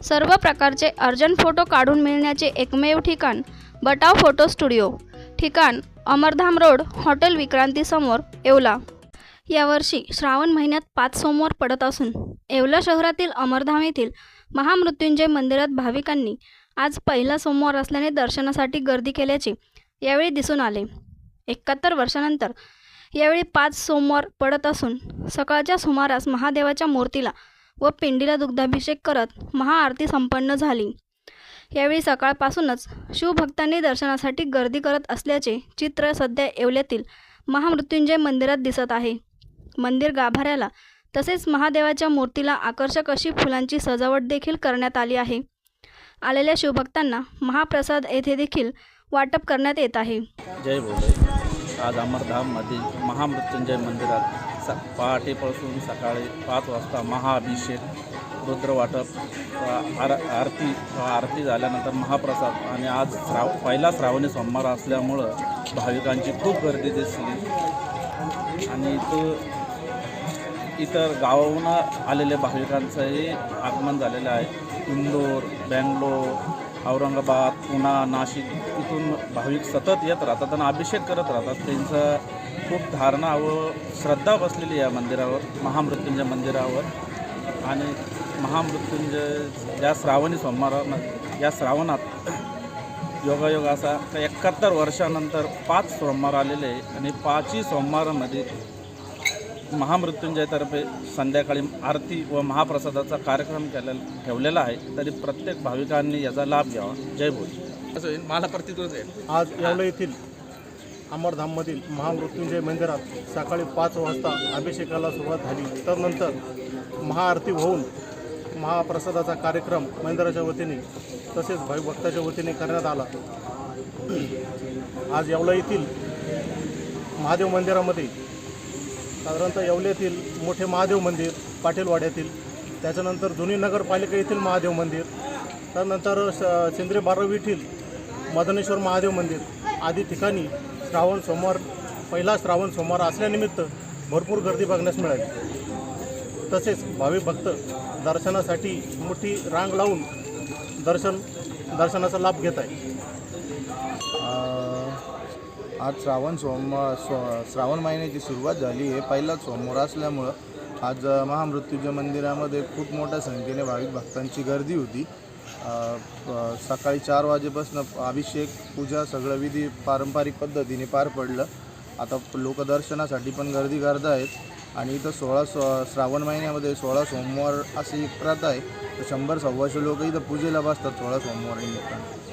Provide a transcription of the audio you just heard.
सर्व प्रकारचे urgent photo काढून मिळण्याचे एकमेव ठिकाण बटाव फोटो स्टुडिओ. ठिकाण अमरधाम रोड हॉटेल विक्रांतीसमोर येवला. यावर्षी श्रावण महिन्यात पाच सोमवार पडत असून येवला शहरातील अमरधाम येथील महामृत्युंजय मंदिरात भाविकांनी आज पहिला सोमवार असल्याने दर्शनासाठी गर्दी केल्याचे यावेळी दिसून आले. एकाहत्तर वर्षानंतर यावेळी पाच सोमवार पडत असून सकाळच्या सुमारास महादेवाच्या मूर्तीला व पिंडीला दुग्धाभिषेक करत महाआरती संपन्न झाली. यावेळी सकाळपासूनच शिवभक्तांनी दर्शनासाठी गर्दी करत असल्याचे चित्र सध्या येवल्यातील महामृत्युंजय मंदिरात दिसत आहे. मंदिर गाभाऱ्याला तसेच महादेवाच्या मूर्तीला आकर्षक अशी फुलांची सजावट देखील करण्यात आली आहे. आलेल्या शिवभक्तांना महाप्रसाद येथे देखील वाटप करण्यात येत आहे. जय भोले. आज अमरधाममध्ये महामृत्युंजय मंदिरात स पहाटेपासून सकाळी पाच वाजता महाअभिषेक रुद्रवाटप आर आरती आरती झाल्यानंतर महाप्रसाद आणि आज श्राव पहिला श्रावणी सोमवार असल्यामुळं भाविकांची खूप गर्दी दिसली. आणि तो इतर गावाहून आलेल्या भाविकांचंही आगमन झालेलं आहे. इंदोर बँगलोर औरंगाबाद पुणा नाशिक इथून भाविक सतत येत राहतात आणि अभिषेक करत राहतात. त्यांचं खूप धारणा व श्रद्धा बसलेली आहे या मंदिरावर महामृत्युंजय मंदिरावर. आणि महामृत्युंजय या श्रावणी सोमवारानं या श्रावणात योगायोग असा तर एकाहत्तर वर्षानंतर पाच सोमवार आलेले आहे. आणि पाचही सोमवारामध्ये महामृत्युंजयतर्फे संध्याकाळी आरती व महाप्रसादाचा कार्यक्रम केलेला ठेवलेला आहे तरी प्रत्येक भाविकांनी याचा लाभ घ्यावा. जय भोले. असं मला प्रतिकृत आहे आज येवला येथील अमरधाममधील महामृत्युंजय मंदिरात सकाळी पाच वाजता अभिषेकाला सुरुवात झाली. त्यानंतर महाआरती होऊन महाप्रसादाचा कार्यक्रम मंदिराच्या वतीने तसेच भाविभक्ताच्या वतीने करण्यात आला. आज येवला येथील महादेव मंदिरामध्ये साधारणतः येवल्यातील मोठे महादेव मंदिर पाटीलवाड्यातील त्याच्यानंतर जुनी नगरपालिका येथील महादेव मंदिर त्यानंतर स- सेंद्रिय बारावी येथील मदनेश्वर महादेव मंदिर आदी ठिकाणी श्रावण सोमवार पहिला श्रावण सोमवार असल्यानिमित्त भरपूर गर्दी बघण्यास मिळाली. तसेच भाविक भक्त दर्शनासाठी मोठी रांग लावून दर्शन दर्शनाचा लाभ घेत आहे आज श्रावण सोमवार सो श्रावण महिन्याची सुरुवात झाली आहे. पहिलाच सोमवार असल्यामुळं आज महामृत्युंजय मंदिरामध्ये खूप मोठ्या संख्येने भाविक भक्तांची गर्दी होती. प- सकाळी चार वाजेपासून अभिषेक पूजा सगळं विधी पारंपरिक पद्धतीने पार पडलं. आता लोक दर्शनासाठी पण गर्दी करत आहेत. आणि इथं सोळा सो श्रावण महिन्यामध्ये सोळा सोमवार अशी एक प्रथा आहे. तर शंभर सव्वाशे लोक इथं पूजेला बसतात सोळा सोमवार निमित्तानं.